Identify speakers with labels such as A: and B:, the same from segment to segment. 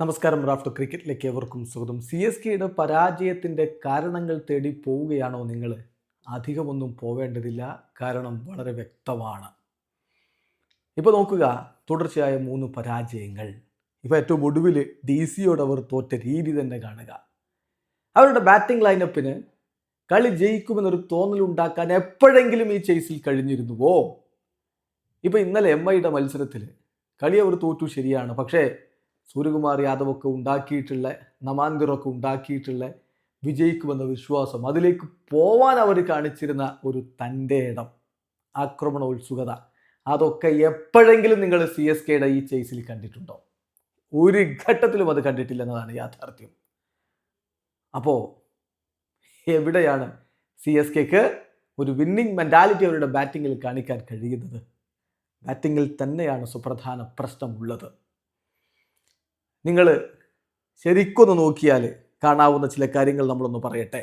A: നമസ്കാരം റാഫ്റ്റർ ക്രിക്കറ്റിലേക്ക് ഏവർക്കും സ്വാഗതം. സി എസ് കെയുടെ പരാജയത്തിന്റെ കാരണങ്ങൾ തേടി പോവുകയാണോ നിങ്ങൾ അധികമൊന്നും പോവേണ്ടതില്ല കാരണം വളരെ വ്യക്തമാണ്. ഇപ്പോൾ നോക്കുക തുടർച്ചയായ മൂന്ന് പരാജയങ്ങൾ. ഇപ്പോൾ ഏറ്റവും ഒടുവിൽ ഡി സിയോട് അവർ തോറ്റ രീതി തന്നെ കാണുക. അവരുടെ ബാറ്റിംഗ് ലൈനപ്പിന് കളി ജയിക്കുമെന്നൊരു തോന്നലുണ്ടാക്കാൻ എപ്പോഴെങ്കിലും ഈ ചേസിൽ കഴിഞ്ഞിരുന്നുവോ? ഇപ്പോൾ ഇന്നലെ എം ഐയുടെ മത്സരത്തിൽ കളി അവർ തോറ്റു ശരിയാണ്. പക്ഷേ സൂര്യകുമാർ യാദവ് ഒക്കെ ഉണ്ടാക്കിയിട്ടുള്ള നമാൻഗറൊക്കെ ഉണ്ടാക്കിയിട്ടുള്ള വിജയിക്കുമെന്ന വിശ്വാസം അതിലേക്ക് പോവാൻ അവർ കാണിച്ചിരുന്ന ഒരു തന്റെ ഇടം ആക്രമണ ഉത്സുകത അതൊക്കെ എപ്പോഴെങ്കിലും നിങ്ങൾ സി എസ് കെയുടെ ഈ ചേസിൽ കണ്ടിട്ടുണ്ടോ? ഒരു ഘട്ടത്തിലും അത് കണ്ടിട്ടില്ല എന്നതാണ് യാഥാർത്ഥ്യം. അപ്പോൾ എവിടെയാണ് സി എസ് കെക്ക് ഒരു വിന്നിങ് മെന്റാലിറ്റി അവരുടെ ബാറ്റിങ്ങിൽ കാണിക്കാൻ കഴിയുന്നത്? ബാറ്റിങ്ങിൽ തന്നെയാണ് സുപ്രധാന പ്രശ്നമുള്ളത്. നിങ്ങൾ ശരിക്കൊന്ന് നോക്കിയാൽ കാണാവുന്ന ചില കാര്യങ്ങൾ നമ്മളൊന്ന് പറയട്ടെ.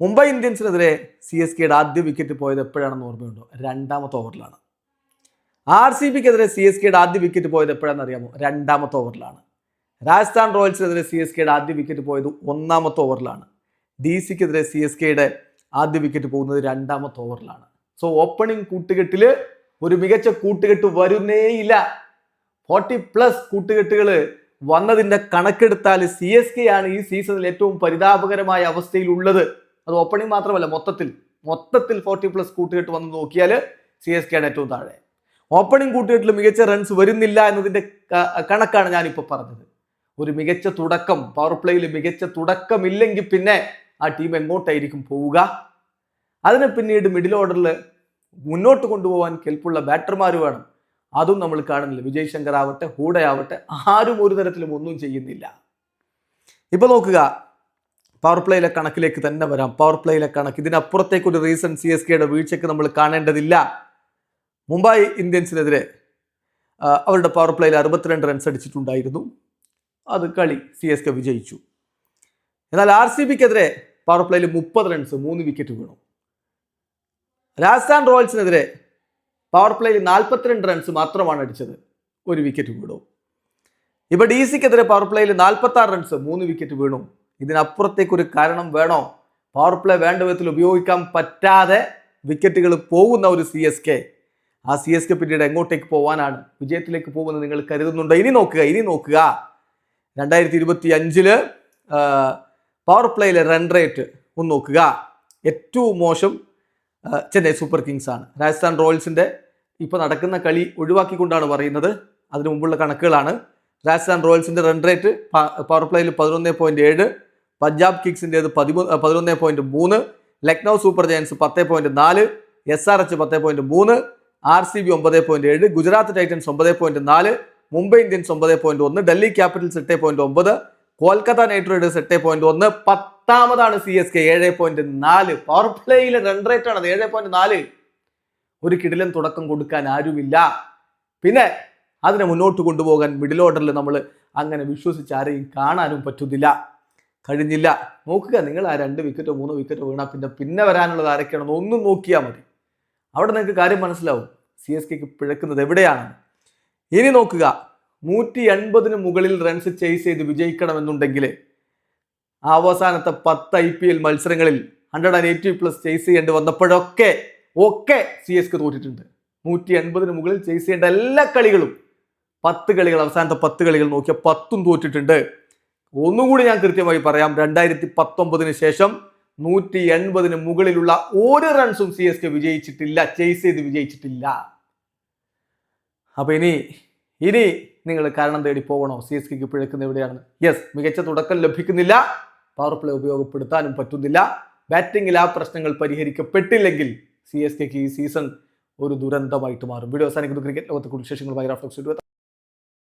A: മുംബൈ ഇന്ത്യൻസിനെതിരെ സി എസ് കെയുടെ ആദ്യ വിക്കറ്റ് പോയത് എപ്പോഴാണെന്ന് ഓർമ്മയുണ്ടോ? രണ്ടാമത്തെ ഓവറിലാണ് ആർ സി ബിക്കെതിരെ സി എസ് കെയുടെ ആദ്യ വിക്കറ്റ് പോയത് എപ്പോഴാണെന്ന് അറിയാമോ? രണ്ടാമത്തെ ഓവറിലാണ് രാജസ്ഥാൻ റോയൽസിനെതിരെ സി എസ് കെയുടെ ആദ്യ വിക്കറ്റ് പോയത് ഒന്നാമത്തെ ഓവറിലാണ് ഡി സിക്കെതിരെ സി എസ് കെയുടെ ആദ്യ വിക്കറ്റ് പോകുന്നത് രണ്ടാമത്തെ ഓവറിലാണ് സോ ഓപ്പണിംഗ് കൂട്ടുകെട്ടിൽ ഒരു മികച്ച കൂട്ടുകെട്ട് വരുന്നേയില്ല. ഫോർട്ടി പ്ലസ് കൂട്ടുകെട്ടുകൾ വന്നതിന്റെ കണക്കെടുത്താൽ സി എസ് കെ ആണ് ഈ സീസണിൽ ഏറ്റവും പരിതാപകരമായ അവസ്ഥയിൽ ഉള്ളത് അത് ഓപ്പണിംഗ് മാത്രമല്ല മൊത്തത്തിൽ. മൊത്തത്തിൽ ഫോർട്ടി പ്ലസ് കൂട്ടുകെട്ട് വന്ന് നോക്കിയാൽ സി എസ് കെ ആണ് ഏറ്റവും താഴെ. ഓപ്പണിംഗ് കൂട്ടുകെട്ടിൽ മികച്ച റൺസ് വരുന്നില്ല എന്നതിന്റെ കണക്കാണ് ഞാനിപ്പോൾ പറഞ്ഞത്. ഒരു മികച്ച തുടക്കം പവർ പ്ലേയിൽ മികച്ച തുടക്കമില്ലെങ്കിൽ പിന്നെ ആ ടീം എങ്ങോട്ടായിരിക്കും പോവുക? അതിന് പിന്നീട് മിഡിൽ ഓർഡറിൽ മുന്നോട്ട് കൊണ്ടുപോകാൻ കെൽപ്പുള്ള ബാറ്റർമാർ വേണം. അതും നമ്മൾ കാണുന്നില്ല. വിജയ് ശങ്കർ ആവട്ടെ ഹൂഡയാവട്ടെ ആരും ഒരു തരത്തിലും ഒന്നും ചെയ്യുന്നില്ല. ഇപ്പൊ നോക്കുക പവർ പ്ലേയിലെ കണക്കിലേക്ക് തന്നെ വരാം. പവർ പ്ലേയിലെ കണക്ക്. ഇതിനപ്പുറത്തേക്ക് ഒരു റീസൺ സി എസ് കെയുടെ വീഴ്ചയ്ക്ക് നമ്മൾ കാണേണ്ടതില്ല. മുംബൈ ഇന്ത്യൻസിനെതിരെ അവരുടെ പവർ പ്ലേയിൽ അറുപത്തിരണ്ട് റൺസ് അടിച്ചിട്ടുണ്ടായിരുന്നു. അത് കളി സി എസ് കെ വിജയിച്ചു. എന്നാൽ ആർ സി ബിക്കെതിരെ പവർ പ്ലേയിൽ മുപ്പത് റൺസ് മൂന്ന് വിക്കറ്റ് വീണു. രാജസ്ഥാൻ റോയൽസിനെതിരെ പവർ പ്ലേയിൽ നാൽപ്പത്തിരണ്ട് റൺസ് മാത്രമാണ് അടിച്ചത്. ഒരു വിക്കറ്റ് വീണു. ഇപ്പൊ ഡി സിക്കെതിരെ പവർ പ്ലേയിൽ നാൽപ്പത്തി ആറ് റൺസ് മൂന്ന് വിക്കറ്റ് വീണു. ഇതിനപ്പുറത്തേക്ക് ഒരു കാരണം വേണോ? പവർ പ്ലേ വേണ്ട വിധത്തിൽ ഉപയോഗിക്കാൻ പറ്റാതെ വിക്കറ്റുകൾ പോകുന്ന ഒരു സി എസ് കെ ആ സി എസ് കെ പിന്നീട് എങ്ങോട്ടേക്ക് പോകാനാണ് വിജയത്തിലേക്ക് പോകുമെന്ന് നിങ്ങൾ കരുതുന്നുണ്ടോ? ഇനി നോക്കുക ഇനി നോക്കുക. രണ്ടായിരത്തി ഇരുപത്തി അഞ്ചിൽ പവർ പ്ലേയിലെ റൺ റേറ്റ് ഒന്ന് നോക്കുക. ഏറ്റവും മോശം ചെന്നൈ സൂപ്പർ കിങ്സ് ആണ്. രാജസ്ഥാൻ റോയൽസിന്റെ ഇപ്പോൾ നടക്കുന്ന കളി ഒഴിവാക്കിക്കൊണ്ടാണ് പറയുന്നത്. അതിനു മുമ്പുള്ള കണക്കുകളാണ്. രാജസ്ഥാൻ റോയൽസിന്റെ റൺ റേറ്റ് പവർ പ്ലേയിൽ പതിനൊന്ന് പോയിന്റ് ഏഴ് പഞ്ചാബ് കിങ്സിന്റെ പതിമൂന്ന് പതിനൊന്ന് പോയിന്റ് മൂന്ന് ലക്നൗ സൂപ്പർ ജയൻസ് പത്ത് പോയിന്റ് നാല് എസ് ആർ എച്ച് പത്ത് പോയിന്റ് മൂന്ന് ആർ സി ബി ഒമ്പത് പോയിന്റ് ഏഴ് ഗുജറാത്ത് ടൈറ്റൻസ് ഒമ്പത് പോയിന്റ് നാല് മുംബൈ ഇന്ത്യൻസ് ഒമ്പത് പോയിന്റ് ഒന്ന് ഡൽഹി ക്യാപിറ്റൽസ് എട്ട് പോയിന്റ് ഒമ്പത് കൊൽക്കത്ത നൈറ്റ് റൈഡേഴ്സ് എട്ട് പോയിന്റ് ഒന്ന് പത്താമതാണ് സി എസ് കെ ഏഴ് പോയിന്റ് നാല്. പവർ പ്ലേയിലെ റൺ റേറ്റ് ആണ് ഏഴ് പോയിന്റ് നാല്. ഒരു കിടിലൻ തുടക്കം കൊടുക്കാൻ ആരുമില്ല. പിന്നെ അതിനെ മുന്നോട്ട് കൊണ്ടുപോകാൻ മിഡിൽ ഓർഡറിൽ നമ്മൾ അങ്ങനെ വിശ്വസിച്ച് ആരെയും കാണാനും പറ്റുന്നില്ല. കഴിഞ്ഞില്ല. നോക്കുക നിങ്ങൾ ആ രണ്ട് വിക്കറ്റോ മൂന്ന് വിക്കറ്റോ വീണാൽ പിന്നെ പിന്നെ വരാനുള്ളത് ആരൊക്കെയാണെന്ന് ഒന്നും നോക്കിയാൽ മതി. അവിടെ നിങ്ങൾക്ക് കാര്യം മനസ്സിലാവും. സി എസ് കെക്ക് പിഴക്കുന്നത് എവിടെയാണ് ഇനി നോക്കുക. നൂറ്റി എൺപതിന് മുകളിൽ റൺസ് ചേസ് ചെയ്ത് വിജയിക്കണമെന്നുണ്ടെങ്കിൽ അവസാനത്തെ പത്ത് ഐ പി എൽ മത്സരങ്ങളിൽ hundred and eighty plus chase ചെയ്യേണ്ടി വന്നപ്പോഴൊക്കെ ഒക്കെ സി എസ് കെ തോറ്റിട്ടുണ്ട്. നൂറ്റി എൺപതിന് മുകളിൽ ചേസ് ചെയ്യേണ്ട എല്ലാ കളികളും പത്ത് കളികൾ അവസാനത്തെ പത്ത് കളികൾ നോക്കിയ പത്തും തോറ്റിട്ടുണ്ട്. ഒന്നുകൂടി ഞാൻ കൃത്യമായി പറയാം രണ്ടായിരത്തി പത്തൊമ്പതിന് ശേഷം നൂറ്റി എൺപതിന് മുകളിലുള്ള ഒരു റൺസും സി എസ് കെ വിജയിച്ചിട്ടില്ല ചേസ് ചെയ്ത് വിജയിച്ചിട്ടില്ല. അപ്പൊ ഇനി ഇനി നിങ്ങൾ കാരണം തേടി പോകണോ? സി എസ് കെക്ക് പിഴക്കുന്ന എവിടെയാണ്? യെസ് മികച്ച തുടക്കം ലഭിക്കുന്നില്ല. പവർ പ്ലേ ഉപയോഗപ്പെടുത്താനും പറ്റുന്നില്ല. ബാറ്റിംഗിൽ ആ പ്രശ്നങ്ങൾ പരിഹരിക്കപ്പെട്ടില്ലെങ്കിൽ സി എസ് കെക്ക് ഈ സീസൺ ഒരു ദുരന്തമായിട്ട് മാറും. വീഡിയോ അവസാനിക്കുന്നു. ക്രിക്കറ്റ് ലോകത്തെ കൂടുതൽ വിശേഷങ്ങളുമായി റാഫ്റ്റോക്സ്